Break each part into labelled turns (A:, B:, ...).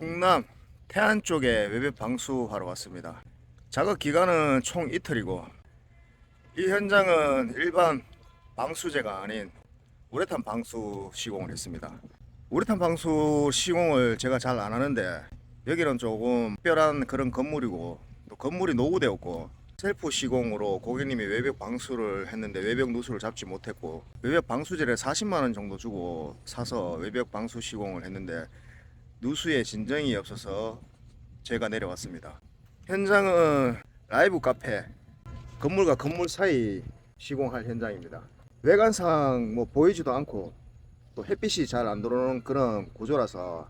A: 충남 태안 쪽에 외벽 방수하러 왔습니다. 작업 기간은 총 이틀이고 이 현장은 일반 방수제가 아닌 우레탄 방수 시공을 했습니다. 우레탄 방수 시공을 제가 잘 안 하는데 여기는 조금 특별한 그런 건물이고 또 건물이 노후되었고 셀프 시공으로 고객님이 외벽 방수를 했는데 외벽 누수를 잡지 못했고 외벽 방수제를 40만 원 정도 주고 사서 외벽 방수 시공을 했는데 누수에 진정이 없어서 제가 내려왔습니다. 현장은 라이브 카페 건물과 건물 사이 시공할 현장입니다. 외관상 뭐 보이지도 않고 또 햇빛이 잘 안 들어오는 그런 구조라서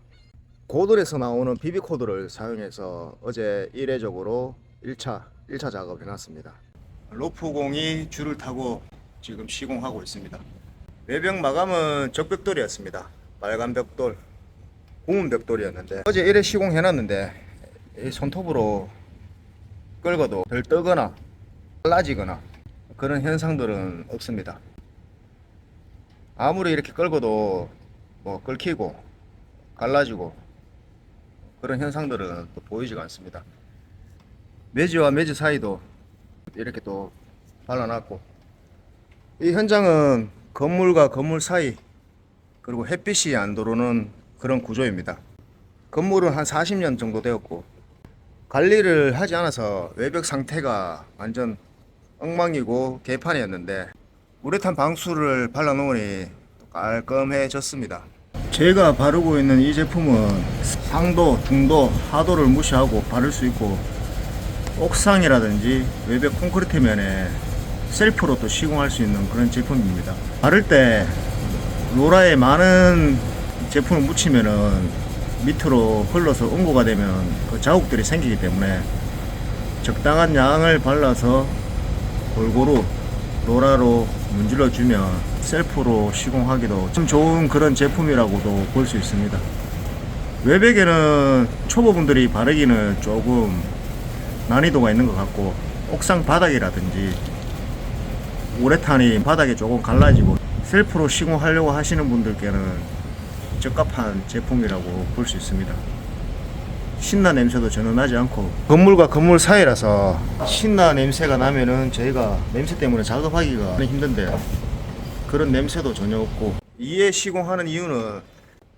A: 고들에서 나오는 비비 코드를 사용해서 어제 이례적으로 1차 1차 작업을 해놨습니다. 로프공이 줄을 타고 지금 시공하고 있습니다. 외벽 마감은 적벽돌이었습니다. 빨간 벽돌, 고문 벽돌이었는데 어제 이래 시공해놨는데 이 손톱으로 끌고도 덜 뜨거나 빨라지거나 그런 현상들은 없습니다. 아무리 이렇게 끌고도 뭐 끓히고 갈라지고 그런 현상들은 또 보이지가 않습니다. 매지와 매지 사이도 이렇게 또 발라놨고 이 현장은 건물과 건물 사이 그리고 햇빛이 안 들어오는 그런 구조입니다. 건물은 한 40년 정도 되었고 관리를 하지 않아서 외벽 상태가 완전 엉망이고 개판이었는데 우레탄 방수를 발라놓으니 깔끔해졌습니다. 제가 바르고 있는 이 제품은 상도, 중도, 하도를 무시하고 바를 수 있고 옥상이라든지 외벽 콘크리트 면에 셀프로 또 시공할 수 있는 그런 제품입니다. 바를 때 로라에 많은 제품을 묻히면은 밑으로 흘러서 응고가 되면 그 자국들이 생기기 때문에 적당한 양을 발라서 골고루 로라로 문질러 주면 셀프로 시공하기도 참 좋은 그런 제품이라고도 볼 수 있습니다. 외벽에는 초보분들이 바르기는 조금 난이도가 있는 것 같고 옥상 바닥이라든지 우레탄이 바닥에 조금 갈라지고 셀프로 시공하려고 하시는 분들께는 적합한 제품이라고 볼 수 있습니다. 신나 냄새도 전혀 나지 않고 건물과 건물 사이라서 신나 냄새가 나면은 저희가 냄새 때문에 작업하기가 힘든데 그런 냄새도 전혀 없고 이에 시공하는 이유는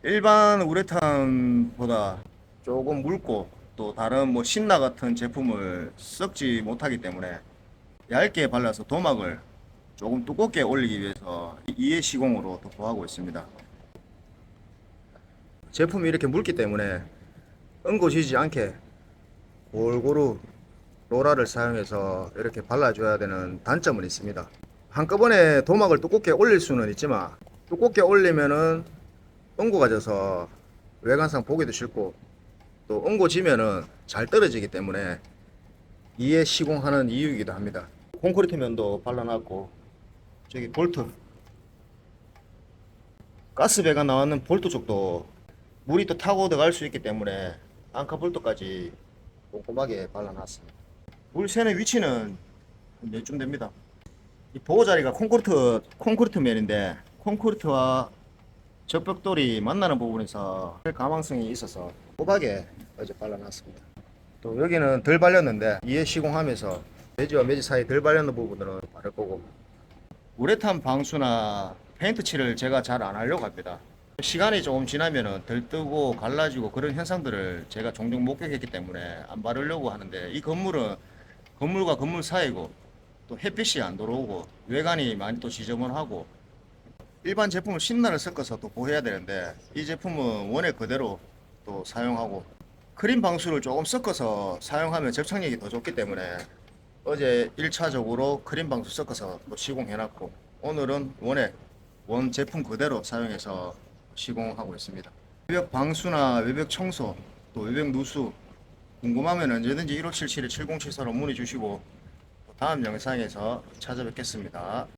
A: 일반 우레탄보다 조금 묽고 또 다른 뭐 신나 같은 제품을 썩지 못하기 때문에 얇게 발라서 도막을 조금 두껍게 올리기 위해서 이에 시공으로 도포하고 있습니다. 제품이 이렇게 묽기 때문에 응고지지 않게 골고루 로라를 사용해서 이렇게 발라줘야 되는 단점은 있습니다. 한꺼번에 도막을 두껍게 올릴 수는 있지만 두껍게 올리면은 응고가 져서 외관상 보기도 싫고 또 응고지면은 잘 떨어지기 때문에 이에 시공하는 이유이기도 합니다. 콘크리트 면도 발라놨고 저기 볼트 가스 배가 나왔는 볼트 쪽도 물이 또 타고 들어갈 수 있기 때문에 앙카 볼트까지 꼼꼼하게 발라놨습니다. 물 새는 위치는 몇쯤 됩니다. 이 보호 자리가 콘크리트 콘크리트 면인데 콘크리트와 적벽돌이 만나는 부분에서 가망성이 있어서 꼬박에 어제 발라놨습니다. 또 여기는 덜 발렸는데 이에 시공하면서 매지와 매지 사이 덜 발렸는 부분들은 바를 거고 우레탄 방수나 페인트 칠을 제가 잘 안 하려고 합니다. 시간이 조금 지나면은 덜 뜨고 갈라지고 그런 현상들을 제가 종종 목격했기 때문에 안 바르려고 하는데 이 건물은 건물과 건물 사이고 또 햇빛이 안 들어오고 외관이 많이 또 지저분하고 일반 제품을 신나를 섞어서 또 보해야 되는데 이 제품은 원액 그대로 또 사용하고 크림 방수를 조금 섞어서 사용하면 접착력이 더 좋기 때문에 어제 1차적으로 크림 방수 섞어서 또 시공해놨고 오늘은 원액 원 제품 그대로 사용해서 시공하고 있습니다. 외벽 방수나 외벽 청소 또 외벽 누수 궁금하면 언제든지 1577-7074로 문의 주시고 다음 영상에서 찾아뵙겠습니다.